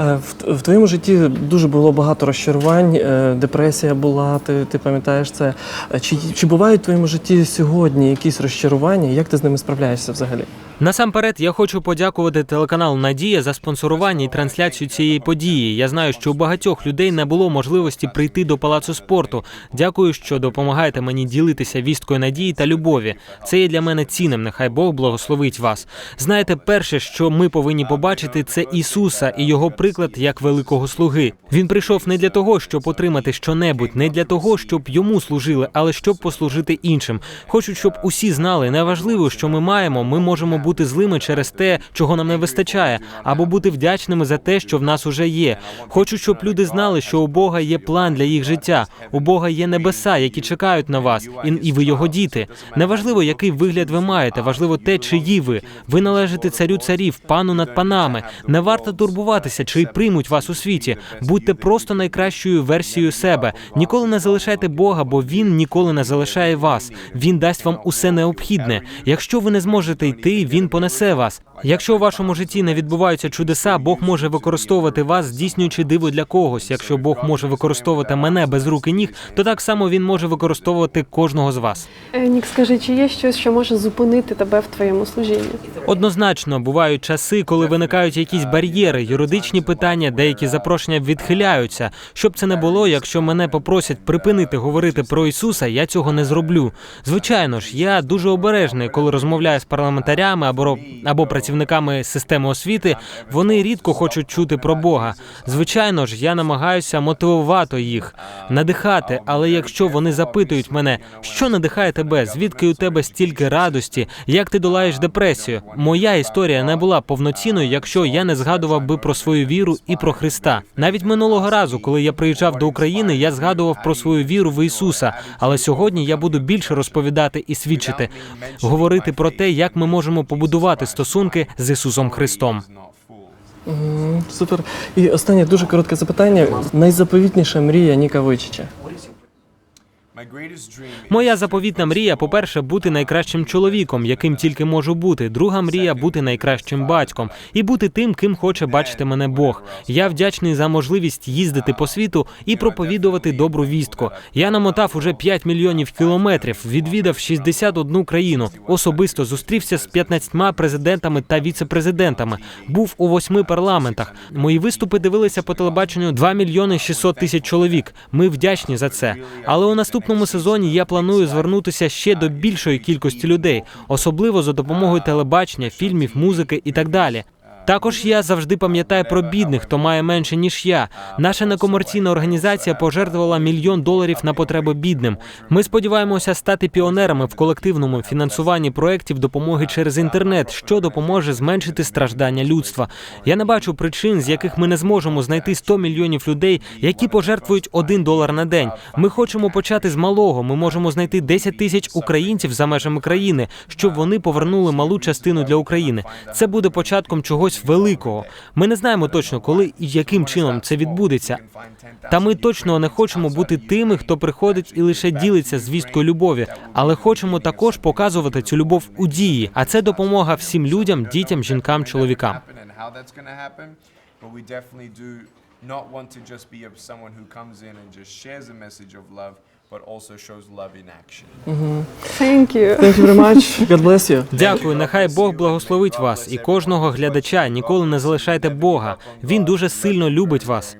Е, В, в твоєму житті дуже було багато розчарувань, е, депресія була, ти, ти пам'ятаєш це. Е, Чи, чи бувають в твоєму житті сьогодні якісь розчарування? Як ти з ними справляєшся взагалі? Насамперед, я хочу подякувати телеканалу Надія за спонсорування і трансляцію цієї події. Я знаю, що у багатьох людей не було можливості прийти до палацу спорту. Дякую, що допомагаєте мені ділитися вісткою надії та любові. Це є для мене цінним. Нехай Бог благословить вас. Знаєте, перше, що ми повинні побачити, це Ісуса і його приклад як великого слуги. Він прийшов не для того, щоб отримати щонебудь, не для того, щоб йому служили, але щоб послужити іншим. Хочу, щоб усі знали, неважливо, що ми маємо, ми можемо бути злими через те, чого нам не вистачає, або бути вдячними за те, що в нас уже є. Хочу, щоб люди знали, що у Бога є план для їх життя. У Бога є небеса, які чекають на вас, і, і ви його діти. Неважливо, який вигляд ви маєте, важливо те, чиї ви. Ви належите царю царів, пану над панами. Не варто турбуватися, чи приймуть вас у світі. Будьте просто найкращою версією себе. Ніколи не залишайте Бога, бо він ніколи не залишає вас. Він дасть вам усе необхідне. Якщо ви не зможете йти, він понесе вас. Якщо у вашому житті не відбуваються чудеса, Бог може використовувати вас, здійснюючи диво для когось. Якщо Бог може використовувати мене без рук і ніг, то так само він може використовувати кожного з вас. Нік, скажи, чи є щось, що може зупинити тебе в твоєму служінні? Однозначно бувають часи, коли виникають якісь бар'єри, юридичні питання, деякі запрошення відхиляються. Щоб це не було, якщо мене попросять припинити говорити про Ісуса, я цього не зроблю. Звичайно ж, я дуже обережний, коли розмовляю з парламентарями або або працівниками системи освіти. Вони рідко хочуть чути про Бога. Звичайно ж, я намагаюся мотивувати їх, надихати. Але якщо вони запитують мене, що надихає тебе, звідки у тебе стільки радості, як ти долаєш депресію, моя історія не була повноцінною, якщо я не згадував би про свою віру і про Христа. Навіть минулого разу, коли я приїжджав до України, я згадував про свою віру в Ісуса. Але сьогодні я буду більше розповідати і свідчити, говорити про те, як ми можемо побудувати стосунки з Ісусом Христом. Супер. І останнє дуже коротке запитання. Найзаповітніша мрія Ніка Войчича. Моя заповітна мрія, по-перше, бути найкращим чоловіком, яким тільки можу бути. Друга мрія бути найкращим батьком і бути тим, ким хоче бачити мене Бог. Я вдячний за можливість їздити по світу і проповідувати добру вістку. Я намотав уже 5 мільйонів кілометрів, відвідав 61 країну. Особисто зустрівся з 15 президентами та віце-президентами. Був у восьми парламентах. Мої виступи дивилися по телебаченню 2 мільйони 600 тисяч чоловік. Ми вдячні за це. Але у наступному сезоні я планую звернутися ще до більшої кількості людей, особливо за допомогою телебачення, фільмів, музики і так далі. Також я завжди пам'ятаю про бідних, хто має менше ніж я. Наша некомерційна організація пожертвувала мільйон доларів на потреби бідним. Ми сподіваємося стати піонерами в колективному фінансуванні проєктів допомоги через інтернет, що допоможе зменшити страждання людства. Я не бачу причин, з яких ми не зможемо знайти 100 мільйонів людей, які пожертвують один долар на день. Ми хочемо почати з малого. Ми можемо знайти 10 тисяч українців за межами країни, щоб вони повернули малу частину для України. Це буде початком чогось великого. Ми не знаємо точно, коли і яким чином це відбудеться. Та ми точно не хочемо бути тими, хто приходить і лише ділиться звісткою любові, але хочемо також показувати цю любов у дії. А це допомога всім людям, дітям, жінкам, чоловікам. not want to just be someone who comes in and just shares a message of love, but also shows love in action. Thank you. Thank you very much. God bless you. Дякую, нехай Бог благословить вас і кожного глядача. Ніколи не залишайте Бога. Він дуже сильно любить вас.